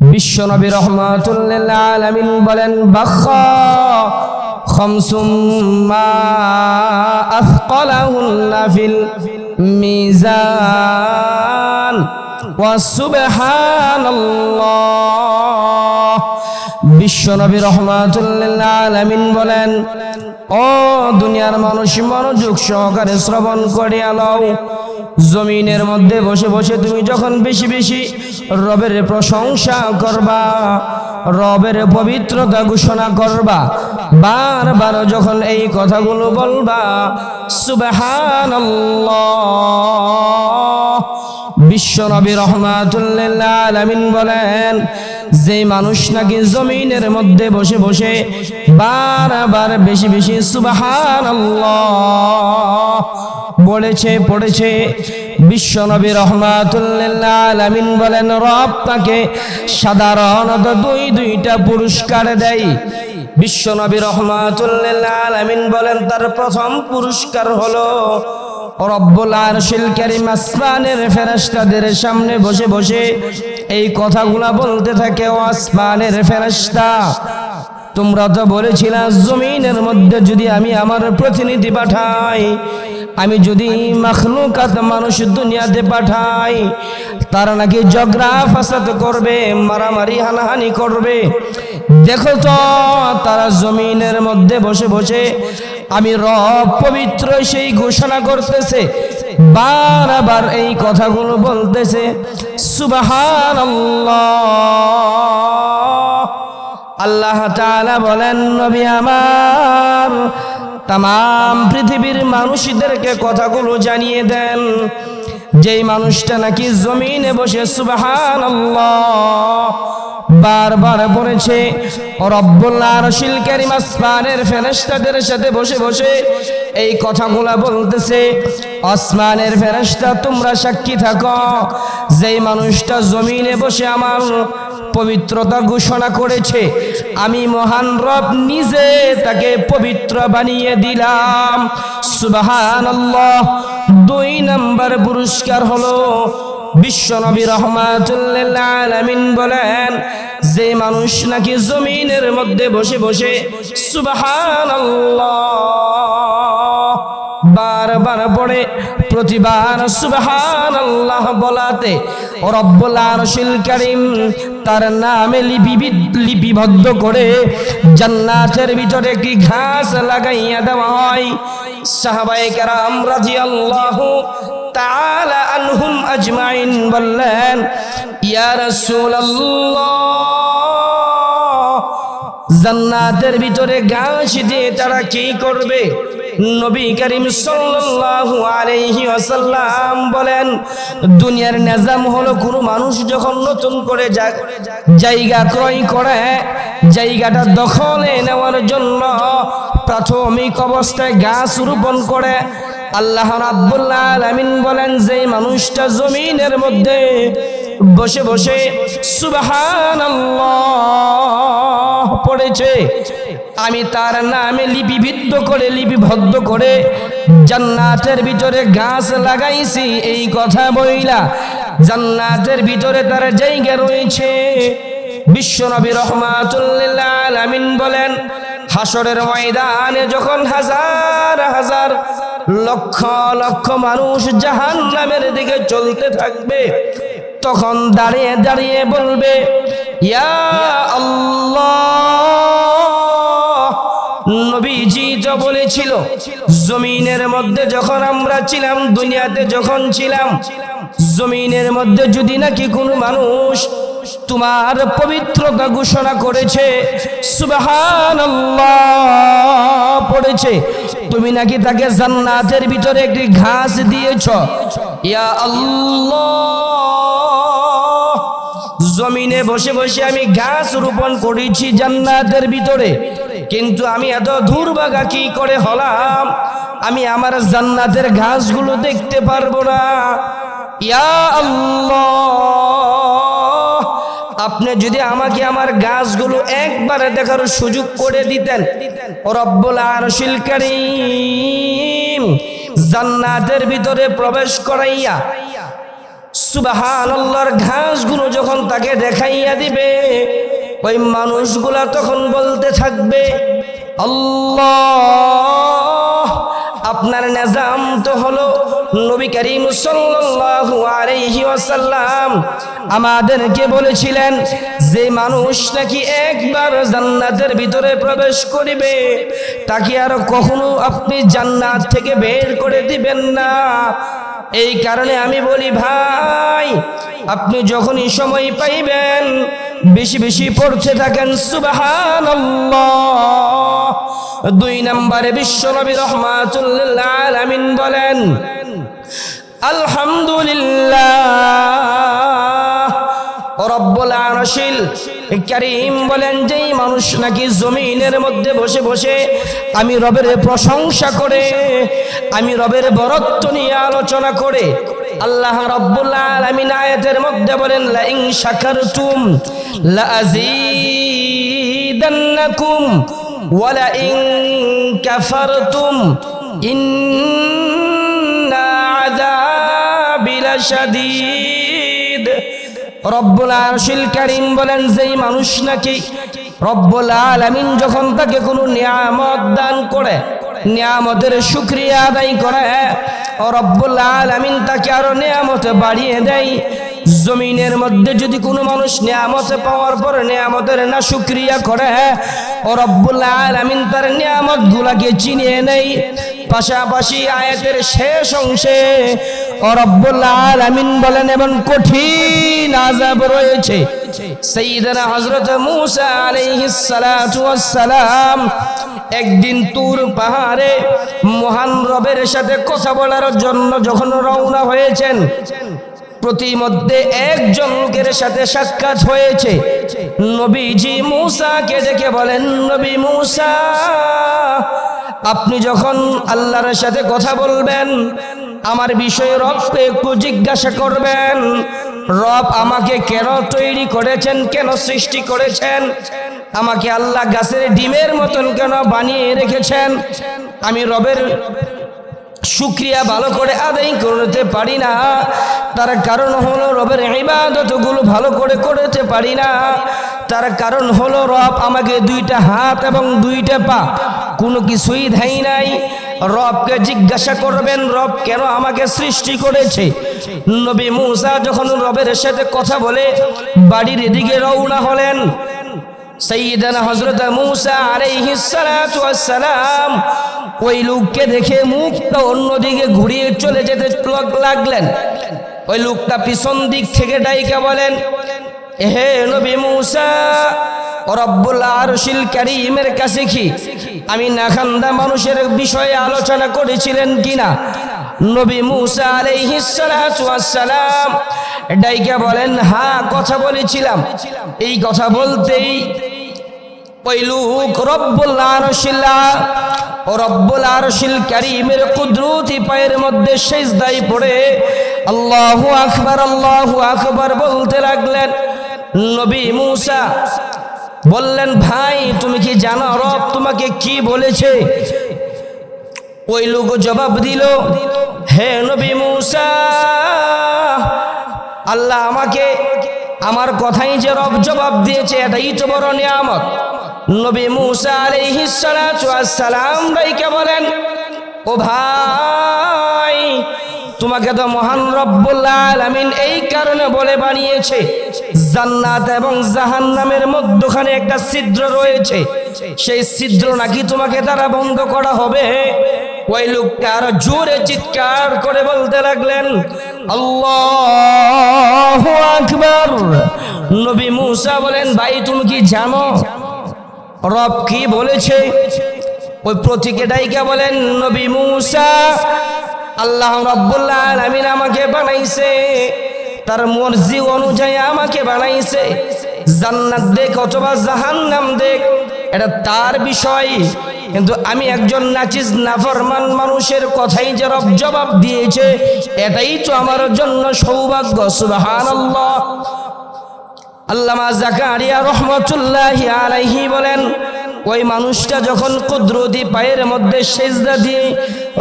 বিশ্বনবী রহমাতুল্লিল বলেন সুবহানাল্লাহ। বিশ্বনবী রহমাতুল্লিল বলেন, ও দুনিয়ার মানুষ, মনোযোগ সহকারে শ্রবণ করে আলাও জমিনের মধ্যে বসে বসে তুমি যখন বেশি বেশি রবের প্রশংসা করবা, রবের পবিত্রতা ঘোষণা করবা, বারবার যখন এই কথাগুলো বলবা, সুবহানাল্লাহ। বিশ্বনবী রহমাতুল্লিল আলামিন বলেন, যে মানুষ নাকি জমিনের মধ্যে বসে বসে বারবার বেশি বেশি সুবহানাল্লাহ বলেছে, পড়েছে। বিশ্বনবী রহমাতুল্লিল আলামিন বলেন, রব তাকে সাধারণত দুই, দুইটা পুরস্কার দেয়। বিশ্বনবী রহমাতুল্লিল আলামিন বলেন, তার প্রথম পুরস্কার হলো রব্বুল আরশিল কারীম আসমানের ফেরেশতাদের সামনে বসে বসে এই কথাগুলা বলতে থাকে, ও আসমানের ফেরেশতা। তোমরা তো বলেছিলা, জমিনের মধ্যে যদি আমি আমার প্রতিনিধি পাঠাই আমি যদি মাখলুকাত মানুষ দুনিয়াতে পাঠাই, তারা নাকি ঝগড়া, ফাসাদ করবে, মারামারি, হানাহানি করবে। দেখো তো, তারা জমিনের মধ্যে বসে বসে আমি রব পবিত্র সেই ঘোষণা করতেছে, বারবার এই কথাগুলো বলতেছে। সুবাহান আল্লাহ তাআলা বলেন, নবী আমার তাম পৃথিবীর মানুষদেরকে কথাগুলো জানিয়ে দেন। যেই মানুষটা নাকি জমিনে বসে সুবাহান বারবার পড়েছে রব্বুল্লাহ রশিল কারিম, আসমানের ফেরেশতাদের সাথে বসে বসে এই কথাগুলা বলতেছে। আসমানের ফেরেশতা, তোমরা সাক্ষী থাকো। যেই মানুষটা জমিনে বসে আমার পবিত্রতা ঘোষণা করেছে, আমি মহান রব নিজে তাকে পবিত্র বানিয়ে দিলাম। সুবহানাল্লাহ, দুই নাম্বার পুরস্কার হলো বিশ্বনবী রহমাতুল্লিল আলামিন বলেন, যে মানুষ নাকি জমিনের মধ্যে বসে বসে সুবহানাল্লাহ বারবার পড়ে, প্রতিবার সুবহান আল্লাহ বলাতে রব্বুল আরশিল তার নামে লিপিবিদ লিপিবদ্ধ করে জান্নাতের ভিতরে একটি ঘাস লাগাইয়া দেওয়া হয়। সাহাবায়ে কেরাম রাদিয়াল্লাহু আজমাইন বললেন জান্নাতের ভিতরে ঘাস দিয়ে তারা কি করবে? নবী করিম সাল্লাল্লাহু আলাইহি ওয়াসাল্লাম বলেন, দুনিয়ার নিজাম হলো কোনো মানুষ যখন নতুন করে জায়গা ক্রয় করে, জায়গাটা দখলে নেওয়ার জন্য প্রাথমিক অবস্থায় গাছ রোপণ করে আল্লাহ রাব্বুল আলামিন বলেন যে মানুষটা জমিনের মধ্যে বসে বসে সুবহানাল্লাহ পড়েছে, আমি তার নামে লিপিবদ্ধ করে লিপিবদ্ধ করে জান্নাতের ভিতরে গাছ লাগাইছি, এই কথা বইলা জান্নাতের ভিতরে তার জায়গা রয়েছে। বিশ্বনবী রহমাতুল্লিল আলামিন বলেন হাসরের ময়দানে যখন হাজার হাজার লক্ষ লক্ষ মানুষ জাহান নামের দিকে চলতে থাকবে, তখন দাঁড়িয়ে দাঁড়িয়ে বলবে আল্লাহ। বলেছিল, জমিনের মধ্যে যখন আমরা ছিলাম, দুনিয়াতে যখন ছিলাম, জমিনের মধ্যে যদি নাকি কোনো মানুষ তোমার পবিত্রতা ঘোষণা করেছে। পড়েছে। তুমি নাকি তাকে জান্নাতের ভিতরে একটি ঘাস দিয়েছ? ইয়া আল্লাহ। জমিনে বসে বসে আমি ঘাস রোপণ করেছি জান্নাতের ভিতরে। কিন্তু আমি এত দুর্ভাগা কি করে হলাম? আমি আমার জান্নাতের ঘাসগুলো দেখতে পারব না। ইয়া আল্লাহ। আপনি যদি আমাকে আমার গাছগুলো একবারে দেখার সুযোগ করে দিতেন, রব্বুল আরশিল কারীম জান্নাতের ভিতরে প্রবেশ করাইয়া সুবাহান আল্লাহর ঘাসগুলো যখন তাকে দেখাইয়া দিবে, ওই মানুষগুলা তখন বলতে থাকবে, আল্লাহ আপনার নিজাম তো হলো নবী করিম সাল্লাল্লাহু আলাইহি ওয়াসাল্লাম। আমাদেরকে বলেছিলেন, যে মানুষ নাকি একবার জান্নাতের ভিতরে প্রবেশ করিবে, তাকে আর কখনো আপনি জান্নাত থেকে বের করে দিবেন না। এই কারণে আমি বলি, ভাই, আপনি যখনই সময় পাইবেন, বেশি বেশি পড়তে থাকেন সুবাহান দুই নম্বরে বিশ্ব নবী রহমাতুল্লাহ আলামিন বলেন, আলহামদুলিল্লাহ। রব্বুল আরশিল। করিম বলেন যেই মানুষ নাকি জমিনের মধ্যে বসে বসে আমি রবের প্রশংসা করে, আমি রবের বরত্ব নিয়ে আলোচনা করে, আল্লাহ রব্বুল আলামিন আয়াতের মধ্যে বলেন লা ইন শাকারতুম লা আযীদান্নাকুম ওয়া লা ইন কাফারতুম ইন্না আযাবি লাশাদীদ রব্বুল আরশিল কারীম বলেন, যেই মানুষ নাকি রব্বুল আলামিন যখন তাকে কোনো নিয়ামত দান করে, নিয়ামতের শুকরিয়া আদায় করে, ও রব্বুল আলামিন তাকে আরও নিয়ামত বাড়িয়ে দেয়। জমিনের মধ্যে যদি কোনো মানুষ নিয়ামত পাওয়ার পর নিয়ামতের না শুক্রিয়া করে, ও রব্বুল আলামিন তার নিয়ামত গুলাকে চিনিয়ে নেই পাশাপাশি আয়াতের শেষ অংশে বলেন, এবং কঠিন আযাব রয়েছে। মূসা সালাম একদিন তুর পাহাড়ে মহান রবের সাথে কথা বলার জন্য যখন রওনা হয়েছেন, প্রতিমধ্যে একজন লোকের সাথে সাক্ষাৎ হয়েছে। নবীজি মূসাকে দেখে বলেন, নবী মূসা, আপনি যখন আল্লাহর সাথে কথা বলবেন আমার বিষয়ে রবকে একটু জিজ্ঞাসা করবেন। রব আমাকে কেন তৈরি করেছেন, কেন সৃষ্টি করেছেন? আমাকে আল্লাহ গাছের ডিমের মতন কেন বানিয়ে রেখেছেন? আমি রবের শুক্রিয়া ভালো করে আদায় করতে পারি না। তার কারণ হলো রবের ইবাদতগুলো ভালো করে করতে পারি না। তার কারণ হলো রব আমাকে দুইটা হাত এবং দুইটা পা কোনো কিছুই ধাই নাই। রবকে জিজ্ঞাসা করবেন, রব কেন আমাকে সৃষ্টি করেছে? নবী মুসা যখন রবের সাথে কথা বলে, বাড়ির এদিকে রওনা হলেন। সৈয়দানা হজরত মুসা আলাইহিস সালাতু ওয়াস সালাম ওই লোককে দেখে মুখটা অন্যদিকে ঘুরিয়ে চলে যেতে লাগলেন। ওই লোকটা পিছন দিক থেকে ডাইকা বলেন হে নবী মুসা, রব্বুল আরশিল কারীমের কাছে কি আমি নাখান্দা মানুষের বিষয়ে আলোচনা করেছিলেন কিনা? নবী মুসা আলাইহিস সালাতু ওয়াস সালাম ডাইকা বলেন হ্যাঁ কথা বলেছিলাম। এই কথা বলতেই ওই লোক রব্বুল আরশিল্লা রব্বুল আরশিল কারীমের কুদরতি পায়ের মধ্যে সেজদায় পড়ে আল্লাহু আকবার আল্লাহু আকবার বলতে লাগলেন, নবী মূসা বললেন, ভাই, তুমি কি জানো রব তোমাকে কি বলেছে? ওই লোক জবাব দিল, হে নবী মূসা, আল্লাহ আমাকে, আমার কথাই যে রব জবাব দিয়েছে, এটাই তো বড় নিয়ামত। নবী মুসা আলাইহিস সালাম রাইকে বলেন, ও ভাই তোমাকে তো মহান রব্বুল আলামিন এই কারণে বলে বানিয়েছে। জান্নাত এবং জাহান্নামের মধ্যখানে একটা ছিদ্র রয়েছে। সেই ছিদ্র নাকি তোমাকে দ্বারা বন্ধ করা হবে। ওই লোকটা আরও জোরে চিৎকার করে বলতে লাগলেন, আল্লাহ আকবার। নবী মুসা বলেন, ভাই, তুমি কি জানো? রব কি বলেছে? ওই প্রতীকে ডাইকা বলেন, নবী মুসা আল্লাহ রব্বুল্লাহ আমাকে বানাইছে। তার মর্জি অনুযায়ী আমাকে বানাইছে। জান্নাত দেখ অথবা জাহান নাম দেখ, এটা তার বিষয়। কিন্তু আমি একজন নাচিস, নাফরমান মানুষের কথাই যে রব জবাব দিয়েছে, এটাই তো আমার জন্য সৌভাগ্য, সুবহানাল্লাহ। আল্লামা জাকারিয়া রহমতুল্লাহি আলাইহি বলেন, ওই মানুষটা যখন কুদরতি পায়ের মধ্যে সেজদা দিয়ে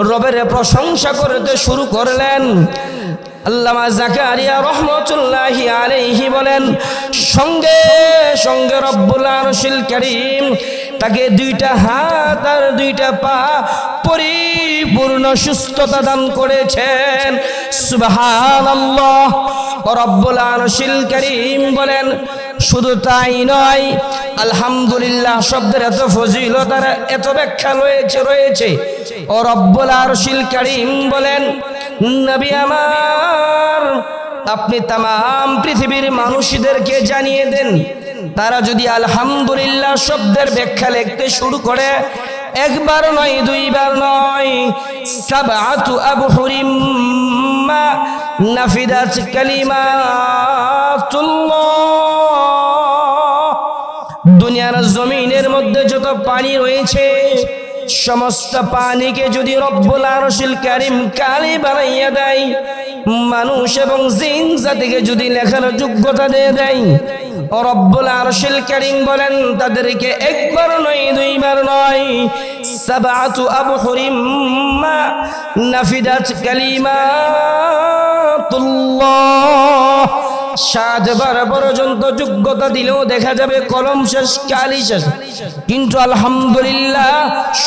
রবের প্রশংসা করতে শুরু করলেন আল্লামা জাকারিয়া রহমতুল্লাহি আলাইহি বলেন, সঙ্গে সঙ্গে রব্বুল আরশিল করিম তাকে দুইটা হাত আর দুইটা পা পরিপূর্ণ সুস্থতা দান করেছেন। সুবহানাল্লাহ। রব্বুল আরশিল করিম বলেন, শুধু তাই নয়, আলহামদুলিল্লাহ শব্দের এত ফজিলত আর এত ব্যাখ্যা রয়েছে রয়েছে। ও রব্বুল আরশিল করিম বলেন নবী আমার, আপনি তাম পৃথিবীর মানুষদেরকে জানিয়ে দেন। তারা যদি আলহামদুলিল্লাহ শব্দের ব্যাখ্যা লিখতে শুরু করে, একবার নয়, দুইবার নয় সাবাতু আবহুরিম মা নাফিদাত কালিমাতুল্লাহ। দুনিয়ার জমিনের মধ্যে যত পানি রয়েছে সমস্ত পানিকে যদি রব্বুল আরশিল কারিম কালি বানাইয়া দেয়, মানুষ এবং জিন জাতিকে যদি লেখার যোগ্যতা দিয়ে দেয়, রব্বুল আরশিল কারিম বলেন, তাদেরকে একবার নয়, দুইবার নয়। সাবাতু আবহুরিম মা নাফিদাত কালিমাতুল্লাহ। সাতবার পর্যন্ত যোগ্যতা দিলেও দেখা যাবে কলম শেষ, কালি শেষ। কিন্তু আলহামদুলিল্লাহ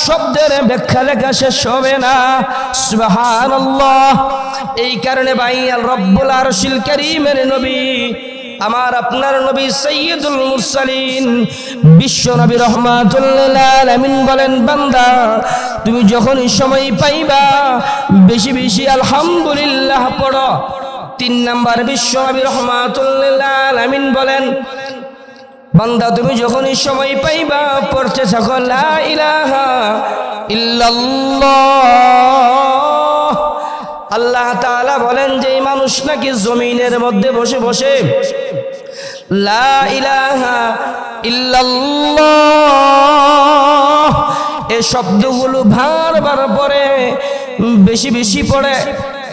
শব্দের ব্যাখ্যা লেখা শেষ হবে না। সুবহানাল্লাহ। এই কারণে ভাই রব্বুল আরশিল কারীমের নবী, আমার আপনার নবী সৈয়দুল মুরসালিন, বিশ্ব নবী রহমাতুল্লিল আলামিন বলেন, বান্দা, তুমি যখন সময় পাইবা, বেশি বেশি আলহামদুলিল্লাহ পড়ো। তিন নাম্বার বিশ্ব আলামিন বলেন, বান্দা তুমি যখন সময় পাইবা, পড়তে থাকো, লা ইলাহা ইল্লাল্লাহ। আল্লাহ তাআলা বলেন যে মানুষ নাকি জমিনের মধ্যে বসে বসে, লা ইলাহা ইল্লাল্লাহ এই শব্দগুলো পড়ে, বেশি বেশি পড়ে।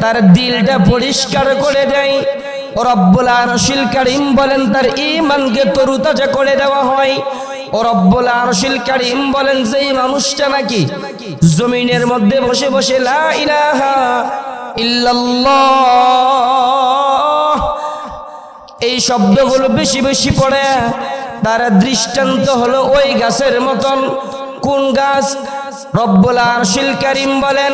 তার দিলটা পরিষ্কার করে দেয়। রব্বুল আরশিল কারিম বলেন, তার ঈমানকে তরুতাজা করে দেওয়া হয়। রব্বুল আরশিল কারিম বলেন, যে এই মানুষটা নাকি জমিনের মধ্যে বসে বসে লা ইলাহা ইল্লাল্লাহ এই শব্দগুলো বেশি বেশি পড়ে। তার দৃষ্টান্ত হলো ওই গাছের মতন। কোন গাছ? রব্বুল আরশিল কারিম বলেন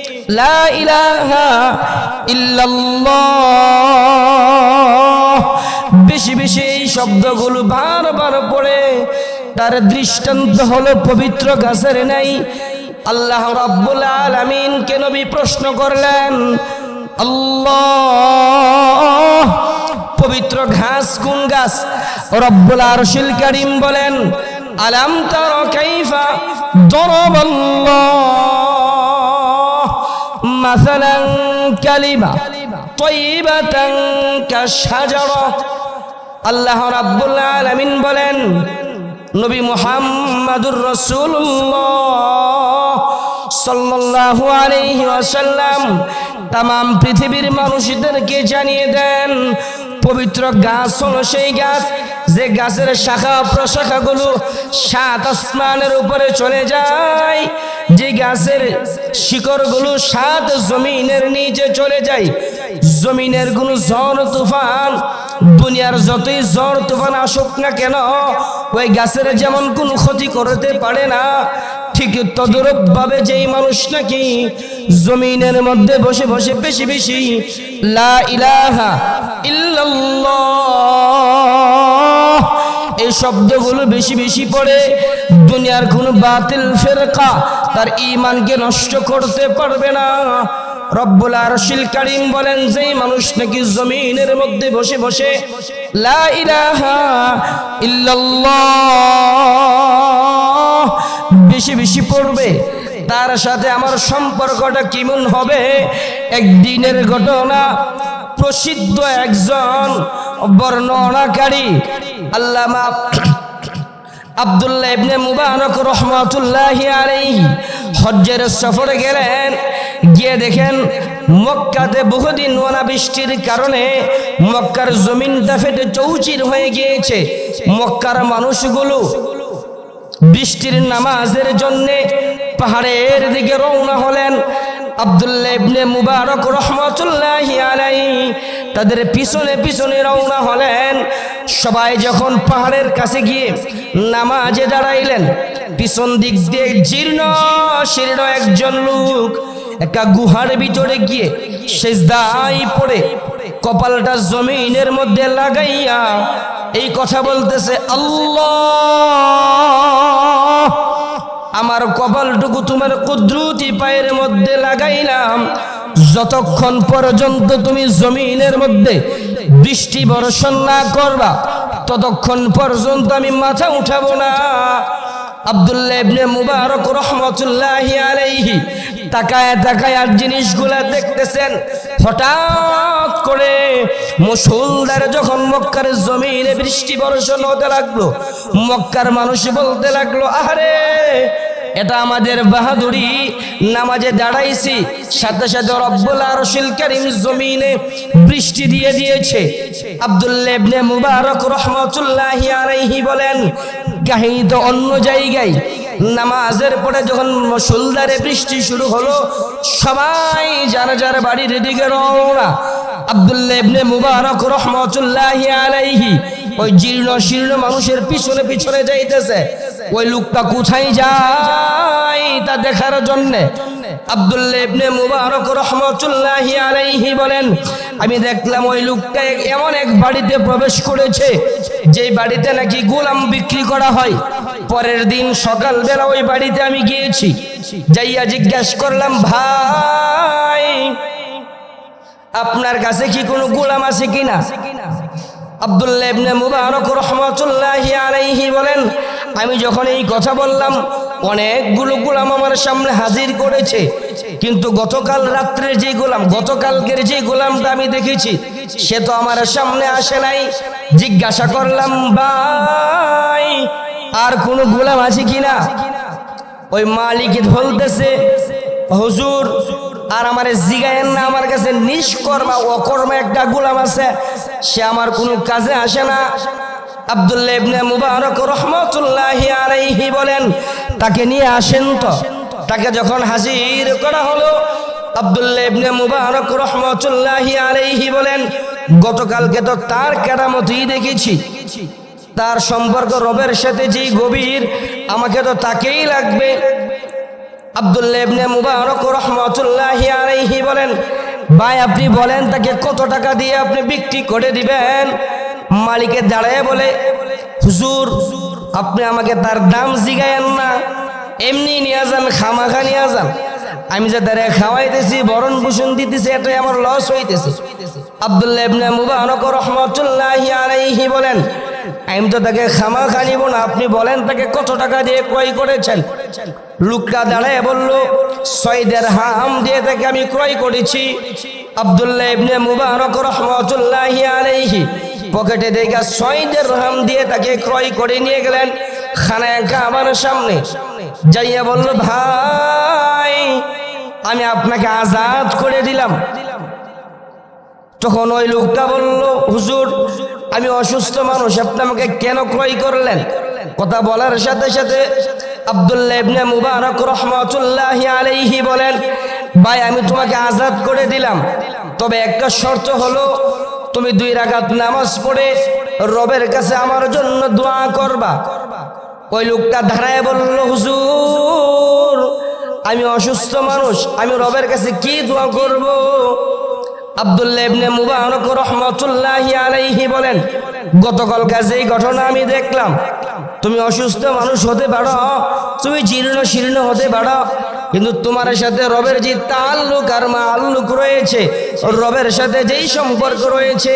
লা বেশি বেশি এই শব্দগুলো বারবার পড়ে। তার দৃষ্টান্ত হলো পবিত্র গাছের নাই। আল্লাহ রাব্বুল আলামিনকে নবী প্রশ্ন করলেন, আল্লাহ, পবিত্র ঘাস কোন গাছ? রব্বুল আরশিল কারীম বলেন, আলাম তার কাইফা দরাবাল্লাহ। মাসালান কালিমা طيبة كالشجرة আল্লাহ রাব্বুল আলামিন বলেন নবী মুহাম্মাদুর রাসূলুল্লাহ সাল্লাল্লাহু আলাইহি ওয়াসাল্লাম তাম পৃথিবীর মানুষদেরকে জানিয়ে দেন পবিত্র গাছ হলো সেই গাছ যে গাছের শাখা প্রশাখাগুলো সাত আসমানের উপরে চলে যায়, যে গাছের শিকড়গুলো সাত জমিনের নিচে চলে যায়, জমিনের কোনো ঝড়, তুফান, দুনিয়ার যতই ঝড়, তুফান আসুক না কেন, ওই গাছের যেমন কোনো ক্ষতি করতে পারে না, ঠিক তদরূপ ভাবে যেই মানুষ নাকি জমিনের মধ্যে বসে বসে বেশি বেশি লা ইলাহা ইল্লাল্লাহ এই শব্দগুলো বেশি বেশি পড়ে। দুনিয়ার কোনো বাতিল ফেরকা তার ইমানকে নষ্ট করতে পারবে না। রব্বুল আরশিল কারীম বলেন যে মানুষ নাকি জমিনের মধ্যে বসে বসে, লা ইলাহা ইল্লাল্লাহ বেশি বেশি পড়বে, তার সাথে আমার সম্পর্কটা কেমন হবে? একদিনের ঘটনা প্রসিদ্ধ একজন বর্ণনাকারী আল্লামা আব্দুল্লাহ ইবনে মুবারক রহমাতুল্লাহ আলাইহি হজ্জের সফরে গেলেন। গিয়ে দেখেন মক্কাতে বহুদিন অনাবৃষ্টির কারণে মক্কার জমিনটা ফেটে চৌচির হয়ে গিয়েছে। মক্কার মানুষগুলো বৃষ্টির নামাজের জন্যে পাহাড়ের দিকে রওনা হলেন। আব্দুল্লাহ ইবনে মুবারক রহমাতুল্লাহ আলাইহি তাদের পিছনে পিছনে রওনা হলেন। সবাই যখন পাহাড়ের কাছে গিয়ে নামাজে দাঁড়াইলেন, পিছন দিক দিয়ে জীর্ণ শীর্ণ একজন লোক একটা গুহার ভিতরে গিয়ে সেজদাই পড়ে, কপালটা জমিনের মধ্যে লাগাইয়া এই কথা বলতেছে, আল্লাহ! আমার কপালটুকু তোমার কুদ্রুতি পায়ের মধ্যে লাগাইলাম। যতক্ষণ পর্যন্ত তুমি জমিনের মধ্যে বৃষ্টি বর্ষণ না করবা, ততক্ষণ পর্যন্ত আমি মাথা উঠাবো না। আব্দুল্লাহ ইবনে মুবারক রহমতুল্লাহ আলাইহি তাকায় তাকায় আর জিনিসগুলা দেখতেছেন, হঠাৎ করে মুসুলদার যখন মক্কার জমিনে বৃষ্টি বর্ষণ হতে লাগল, মক্কার মানুষ বলতে লাগল, আহারে, এটা আমাদের বাহাদুরি, নামাজে দাঁড়াইছি, সাথে সাথে রব্বুল আরশিল কারীম জমিনে বৃষ্টি দিয়ে দিয়েছে। আব্দুল্লাহ ইবনে মুবারক রাহমাতুল্লাহি আলাইহি বলেন কাহিনী তো অন্য জায়গায় নামাজের পরে যখন মুসলধারে বৃষ্টি শুরু হলো, সবাই যারা যারা বাড়ির দিকে রওনা। আব্দুল্লাহ ইবনে মুবারক রাহমাতুল্লাহি আলাইহি ওই জীর্ণ শীর্ণ মানুষের পিছনে পিছনে যাইতেছে। ওই লোকটা কোথায় যায় তা দেখার জন্য? বলেন, আমি দেখলাম ওই লোকটা এমন এক বাড়িতে প্রবেশ করেছে, যেই বাড়িতে নাকি গোলাম বিক্রি করা হয়। পরের দিন সকালবেলা ওই বাড়িতে আমি গিয়েছি, যাইয়া জিজ্ঞাসা করলাম, ভাই, আপনার কাছে কি কোনো গোলাম আছে কিনা? আব্দুল্লাহ ইবনে মুবারক রহমাতুল্লাহি আলাইহি বলেন আমি যখন এই কথা বললাম, অনেকগুলো গোলাম আমার সামনে হাজির করেছে। কিন্তু গতকাল রাত্রে যে গোলাম, গতকালকের যে গোলামটা আমি দেখেছি, সে তো আমার সামনে আসে নাই। জিজ্ঞাসা করলাম, ভাই, আর কোনো গোলাম আছে কিনা? ওই মালিক বলতেছে, হুজুর, আর আমার জিগায়েন না, আমার কাছে নিষ্কর্মা, অকর্মা একটা গোলাম আছে। সে আমার কোনো কাজে আসে না। আব্দুল্লাহ ইবনে মুবারক রহমতুল্লাহি আলাইহি বলেন, তাকে নিয়ে আসেন তো। তাকে যখন হাজির করা হলো, আব্দুল্লাহ ইবনে মুবারক রহমতুল্লাহি আলাইহি বলেন, গতকালকে তো তার কেরামতই দেখেছি। তার সম্পর্ক রবের সাথে যেই গভীর, আমাকে তো তাকেই লাগবে। আব্দুল্লাহ ইবনে মুবারক রহমাতুল্লাহি আলাইহি বলেন, ভাই, আপনি বলেন তাকে কত টাকা দিয়ে আপনি বিক্রি করে দিবেন? মালিকের দাঁড়ায় বলে, হুজুর, আপনি আমাকে তার দাম জিগায়েন না। এমনি নিয়ে যান, খামাখা নিয়ে যান। আমি যে তারে খাওয়াইতেছি, বরণ পোষণ দিতেছি, এটাই আমার লস হইতেছে। আব্দুল্লাহ ইবনে মুবারক রহমাতুল্লাহি আলাইহি বলেন, আমি তো তাকে খামা খানিব না। আপনি বলেন তাকে কত টাকা দিয়ে ক্রয় করেছেন? লোকটা দাঁড়ায় বলল ছয়দের হাম দিয়ে তাকে আমি ক্রয় করেছি। আব্দুল্লাহ ইবনে মুবারক রহমাতুল্লাহি আলাইহি পকেটে দেখা ছয়দের হাম দিয়ে তাকে ক্রয় করে নিয়ে গেলেন খানায় আমার সামনে। যাইয়া বলল, ভাই, আমি আপনাকে আজাদ করে দিলাম। তখন ওই লোকটা বলল, হুজুর, আমি অসুস্থ মানুষ, আপনি আমাকে কেন ক্রয় করলেন? কথা বলার সাথে সাথে আব্দুল্লাহ ইবনে মুবারক রহমাতুল্লাহ আলাইহি বলেন, ভাই, আমি তোমাকে আজাদ করে দিলাম। তবে একটা শর্ত হলো তুমি দুই রাকাত নামাজ পড়ে রবের কাছে আমার জন্য দোয়া করবা। ওই লোকটা ধারায় বলল, হুজুর, আমি অসুস্থ মানুষ, আমি রবের কাছে কি দোয়া করব? আব্দুল্লাহ ইবনে মুবারক রহমাতুল্লাহি আলাইহি বলেন গতকাল কাছে এই ঘটনা আমি দেখলাম, তুমি অসুস্থ মানুষ হতে পারো, তুমি জীর্ণ শীর্ণ হতে পারো কিন্তু তোমার সাথে রবের যে তাল্লুক আর মাল্লুক রয়েছে রবের সাথে যেই সম্পর্ক রয়েছে,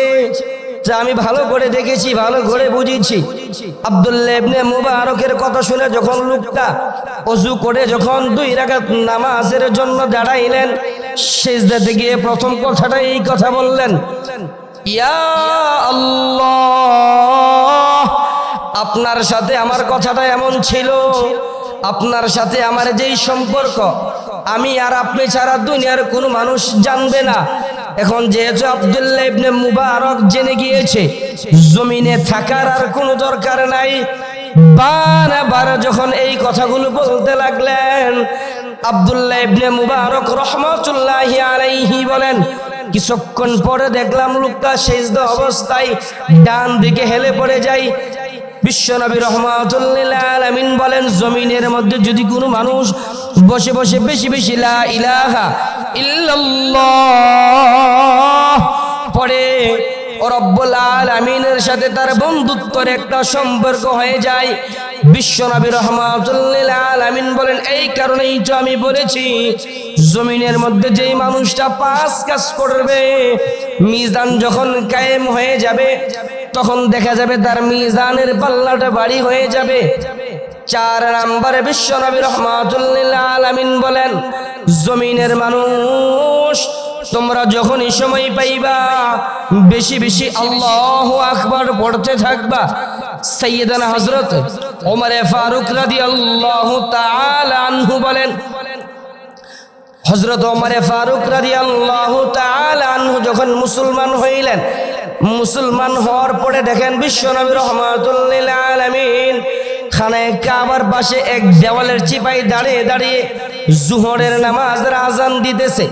যা আমি ভালো করে দেখেছি, ভালো করে বুঝেছি। আব্দুল্লাহ ইবনে মুবারকের কথা শুনে যখন লোকটা অজু করে যখন দুই রাকাত নামাজের জন্য দাঁড়াইলেন, সেজদাতে গিয়ে প্রথম কথাটা এই কথা বললেন, ইয়া আল্লাহ, আপনার সাথে আমার কথাটা এমন ছিল। আপনার সাথে আমার যেই সম্পর্ক, আমি আর আপনি ছাড়া দুনিয়ার কোনো মানুষ জানবে না। এখন যেহেতু আব্দুল্লাহ ইবনে মুবারক জেনে গিয়েছে, জমিনে থাকার আর কোনো দরকার নাই। বারবার যখন এই কথাগুলো বলতে লাগলেন, আব্দুল্লাহ ইবনে মুবারক রহমতুল্লাহ আলাইহি বলেন, কিছুক্ষণ পরে দেখলাম লোকটা সেজদা অবস্থায় ডান দিকে হেলে পড়ে যায়। বিশ্বনবী রহমাতুল্লিল আলামিন বলেন, জমিনের মধ্যে যদি কোনো মানুষ বসে বসে বেশি বেশি লা ইলাহা ইল্লাল্লাহ পড়ে রব্বুল আলামিনের সাথে তার বন্ধুত্বের একটা সম্পর্ক হয়ে যায়। বিশ্বনবী রহমাতুল্লিল আলামিন বলেন, এই কারণেই তো আমি বলেছি, জমিনের মধ্যে যেই মানুষটা পাঁচ কাজ করবে, মিজান যখন কায়েম হয়ে যাবে তখন দেখা যাবে তার মিজানের পাল্লাটা বাড়ি হয়ে যাবে। চার নম্বরে বিশ্বনবী রহমাতুল্লিল আলামিন বলেন, জমিনের মানুষ, তোমরা যখনই সময় পাইবা, বেশি বেশি আল্লাহ আকবার পড়তে থাকবা। সৈয়দানা হজরত ওমরে ফারুক রাদি আল্লাহ আনহু বলেন হজরত ওমরে ফারুক রাদি আল্লাহ আনহু যখন মুসলমান হইলেন মুসলমান হওয়ার পরে দেখেন বিশ্বনবী রহমাতুল্লিল আলামিন খানায় কাবার পাশে এক দেওয়ালের চিপাই দাঁড়িয়ে দাঁড়িয়ে জুহরের নামাজ আজান দিতেছে।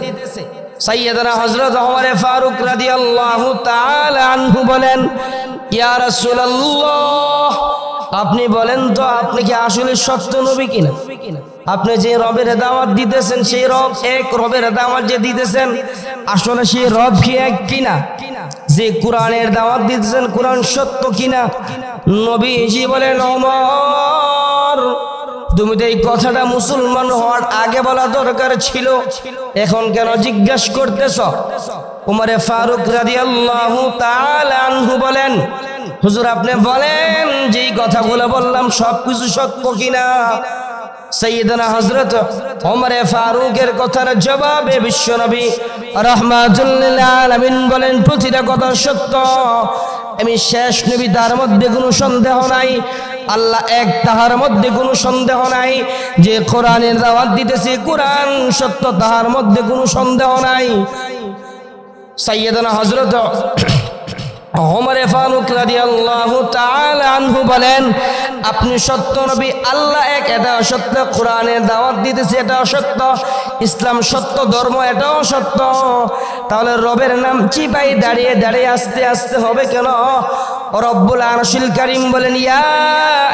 সাইয়েদনা হজরত ওমরে ফারুক রাদিয়াল্লাহু তাআলা আনহু বলেন, ইয়া আপনি বলেন তো আপনি কি আসলে সত্য নবী কিনা? আপনি যে রবের দাওয়াত দিতেছেন, সেই রব এক রবের দাওয়াত যে দিতেছেন, আসলে সেই রব কি এক কিনা? যে কোরআনের দাওয়াত দিতেছেন, কোরআন সত্য কিনা? নবীজি বলেন অমর তুমি তো এই কথাটা মুসলমান হওয়ার আগে বলা দরকার ছিল। এখন কেন জিজ্ঞাসা করতেছ? উমরে ফারুক রাদিয়াল্লাহু তাআলা আনহু বলেন, হুজুর, আপনি বলেন যেই কথাগুলো বললাম সব কিছু সত্য কিনা? সৈয়দনা হজরত ওমরে ফারুকের কথার জবাবে বিশ্বনবী রহমাতুল্লিল আলামিন বলেন, প্রতিটা কথা সত্য। আমি শেষ নবী, তার মধ্যে কোনো সন্দেহ নাই। আল্লাহ এক, তাহার মধ্যে কোনো সন্দেহ নাই। যে কোরআনের দাওয়াত দিতেছে কোরআন সত্য, তাহার মধ্যে কোনো সন্দেহ নাই। সাইয়েদনা হজরত ওমরে ফারুক রাদিয়াল্লাহু তাআলা আনহু বলেন আপনি সত্য নবী, আল্লাহ এক এটা অসত্য কোরআনের দাওয়াত দিতেছে এটা অসত্য ইসলাম সত্য, ধর্ম এটাও সত্য। তাহলে রবের নাম চিপাই দাঁড়িয়ে দাঁড়িয়ে আস্তে আস্তে হবে কেন? রব্বুল আরশিল কারীম বলেন, ইয়া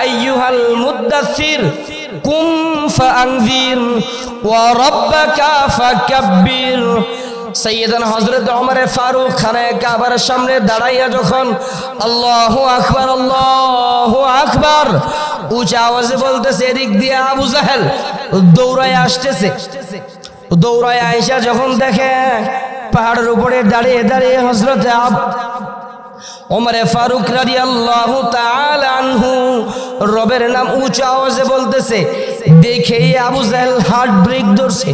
আইয়ুহাল মুদ্দাসির কুম ফাআনজির ওয়া রাব্বাকা ফাকাব্বির। সৈয়দান হজরত ওমরে ফারুক খানায় কাবার সামনে দাঁড়াইয়া যখন আল্লাহ আকবার আল্লাহ আকবার, উঁচা আওয়াজে বলতেছে, এদিক দিয়ে আবু জাহেল দৌড়ায় আসতেছে। দৌড়ায় আইসা যখন দেখে পাহাড়ের উপরে দাঁড়িয়ে দাঁড়িয়ে হজরত ওমরে ফারুক রাদি আল্লাহ আনহু রবের নাম উঁচা আওয়াজে বলতেছে, দেখেই আবু জাহেল হার্ট ব্রেক ধরছে।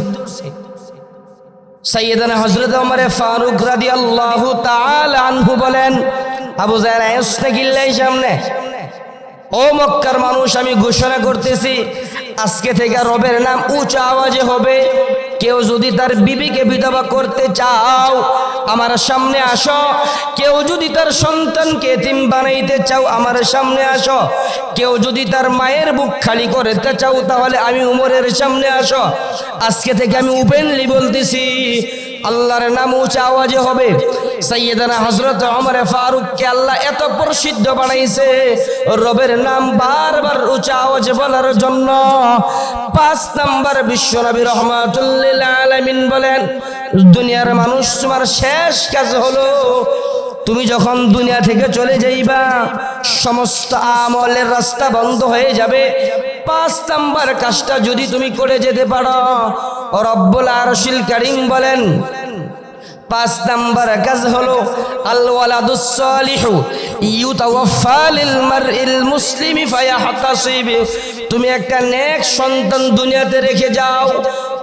সৈয়দানা হজরত ওমরে ফারুক রাদি আল্লাহ আনহু বলেন, আবু জায়গায় সামনে? ও মক্কার মানুষ, আমি ঘোষণা করতেছি, আজকে থেকে রবের নাম উঁচা আওয়াজে হবে। কেউ যদি তার বিবিকে বিধবা করতে চাও, আমার সামনে আসো। কেউ যদি তার সন্তানকে এতিম বানাইতে চাও, আমার সামনে আসো। কেউ যদি তার মায়ের বুক খালি করতে চাও, তাহলে আমি উমরের সামনে আসো। আজকে থেকে আমি ওপেনলি বলতেছি, আল্লাহর নাম উঁচা আওয়াজে হবে। সৈয়দানা হজরত অমরে ফারুককে আল্লাহ এত প্রসিদ্ধ বানাইছে। রবের নাম বারবার উঁচা আওয়াজে বলার জন্য। পাঁচ নাম্বার বিশ্বনবী রহমাতুল্লিল আলামিন বলেন, দুনিয়ার মানুষ তোমার শেষ কাজ হলো তুমি যখন দুনিয়া থেকে চলে যাইবা, সমস্ত আমলের রাস্তা বন্ধ হয়ে যাবে। পাঁচ নাম্বার কাজটা যদি তুমি করে যেতে পারো, রব্বুল আরশিল কারিম বলেন পাঁচ নাম্বার কাজ হলো তুমি একটা নেক সন্তান দুনিয়াতে রেখে যাও,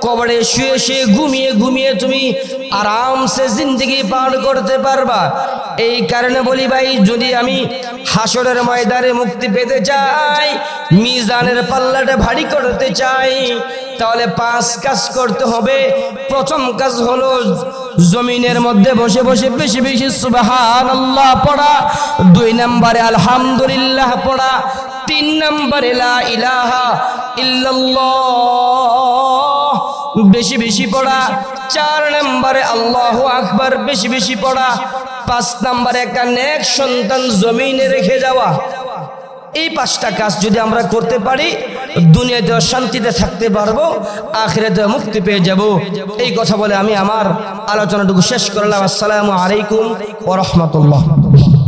কবরে শুয়ে শুয়ে ঘুমিয়ে ঘুমিয়ে তুমি আরামসে জিন্দগি পার করতে পারবা। এই কারণে বলি ভাই, যদি আমি হাসরের ময়দানে মুক্তি পেতে চাই, মিজানের পাল্লাটা ভারী করতে চাই। তাহলে পাঁচ কাজ করতে হবে। প্রথম কাজ হলো জমিনের মধ্যে বসে বসে বেশি বেশি সুবাহান আল্লাহ পড়া। দুই নম্বরে আলহামদুলিল্লাহ পড়া। তিন নম্বরে লা ইলাহা ইল্লাল্লাহ। বেশি বেশি পড়া। চার নম্বরে আল্লাহ আকবার বেশি বেশি পড়া। পাঁচ নম্বরে একটা নেক সন্তান জমিনে রেখে যাওয়া। এই পাঁচটা কাজ যদি আমরা করতে পারি, দুনিয়াতে শান্তিতে থাকতে পারব, আখিরাতে মুক্তি পেয়ে যাব। এই কথা বলে আমি আমার আলোচনাটুকু শেষ করলাম। আসসালামু আলাইকুম ওয়া রাহমাতুল্লাহ।